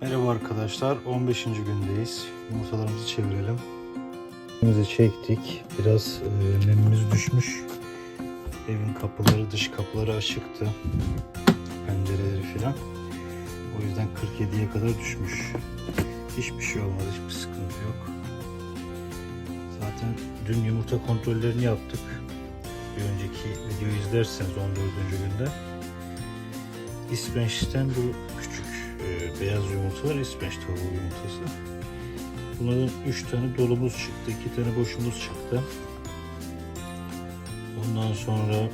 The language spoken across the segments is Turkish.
Merhaba arkadaşlar. 15. gündeyiz. Yumurtalarımızı çevirelim. Yumurtamızı çektik. Biraz e, nemimiz düşmüş. Evin kapıları, dış kapıları açıktı. Pencereleri filan. O yüzden 47'ye kadar düşmüş. Hiçbir şey olmadı. Hiçbir sıkıntı yok. Zaten dün yumurta kontrollerini yaptık. Bir önceki videoyu izlerseniz 14. günde. İspenç'ten bu küçük e, beyaz yumurtalar İspenç tavuğu yumurtası. Bunların 3 tane dolumuz çıktı, 2 tane boşumuz çıktı. Ondan sonra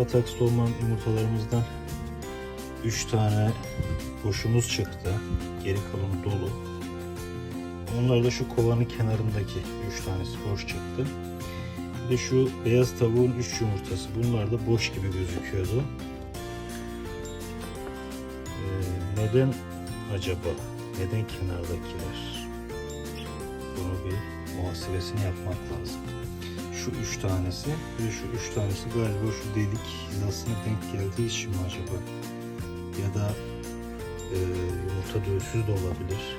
Atax dolman yumurtalarımızdan 3 tane boşumuz çıktı. Geri kalanı dolu. Onlar da şu kovanın kenarındaki 3 tanesi boş çıktı. Bir de şu beyaz tavuğun 3 yumurtası. Bunlar da boş gibi gözüküyordu. Ee, neden acaba? Neden kenardakiler? Bunu bir muhasebesini yapmak lazım. Şu üç tanesi ve şu üç tanesi galiba şu delik hizasına denk geldiği için mi acaba? Ya da e, yumurta dölsüz de olabilir.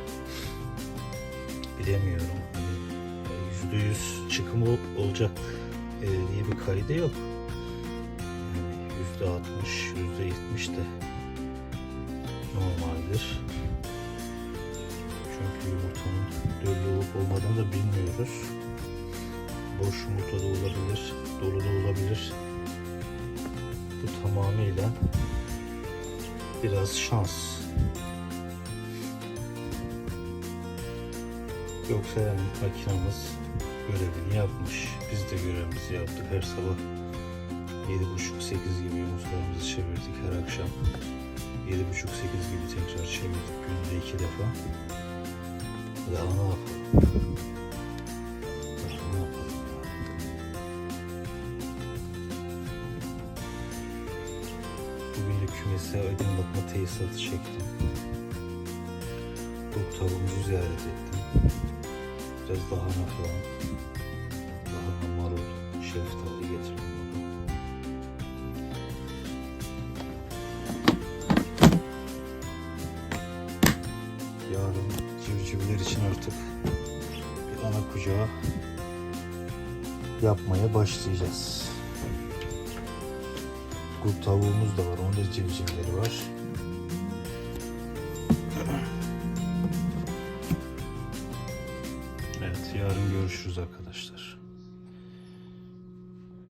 Bilemiyorum. Hani, Yüzde yüz çıkım ol- olacak e, diye bir kaydı yok. Yani yüzde altmış, yüzde yetmiş de normaldir. Çünkü yumurtanın döllü olup olmadığını da bilmiyoruz. Boş yumurta da olabilir, dolu da olabilir. Bu tamamıyla biraz şans. Yoksa yani makinamız görevini yapmış. Biz de görevimizi yaptık her sabah. 7.30-8 gibi yumurtalarımızı çevirdik her akşam. 7.30-8 gibi tekrar çevirdik günde iki defa. Daha ne yapalım? Daha ne yapalım ya? Bugün de kümese aydınlatma tesisatı çektim. Bu tavuğumuzu ziyaret ettim. Biraz lahana falan. Lahana marul, şeftali Yarın civcivler için artık bir ana kucağı yapmaya başlayacağız. Kurt tavuğumuz da var. Onda civcivleri var. Evet yarın görüşürüz arkadaşlar.